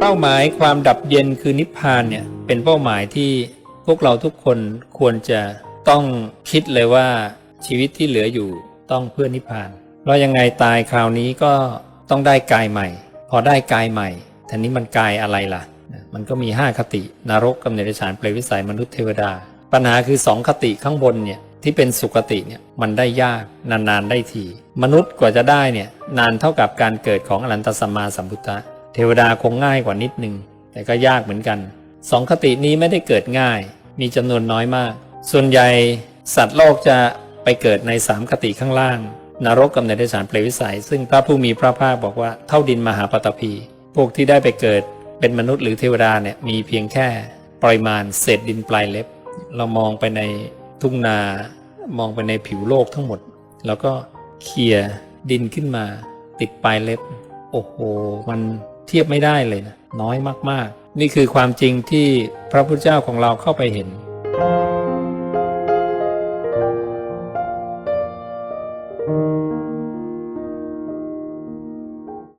เป้าหมายความดับเย็นคือนิพพานเนี่ยเป็นเป้าหมายที่พวกเราทุกคนควรจะต้องคิดเลยว่าชีวิตที่เหลืออยู่ต้องเพื่อนิพพานเราะยังไงตายคราวนี้ก็ต้องได้กายใหม่ พอได้กายใหม่ทีนี้มันกายอะไรล่ะ มันก็มี 5 คติ นรกกำเนิดฉานเปรตวิสัยมนุษย์เทวดา ปัญหาคือ 2 คติข้างบนเนี่ย ที่เป็นสุคติเนี่ยมันได้ยากนานๆได้ที มนุษย์กว่าจะได้เนี่ยนานเท่ากับการเกิดของอรันตสัมมาสัมพุทธะเทวดาคงง่ายกว่านิดนึง แต่ก็ยากเหมือนกันสองคตินี้ไม่ได้เกิดง่าย มีจำนวนน้อยมาก ส่วนใหญ่สัตว์โลกจะไปเกิดในสามคติข้างล่าง นรกกำเนิดฉานเปรวิสัย ซึ่งพระผู้มีพระภาคบอกว่าเท่าดินมหาปตพี พวกที่ได้ไปเกิดเป็นมนุษย์หรือเทวดาเนี่ยมีเพียงแค่ปริมาณเศษดินปลายเล็บ เรามองไปในทุ่งนา มองไปในผิวโลกทั้งหมด แล้วก็เคลียดินขึ้นมา ติดปลายเล็บ โอ้โห มันเทียบไม่ได้เลยนะ น้อยมากๆ นี่คือความจริงที่พระพุทธเจ้าของเราเข้าไปเห็น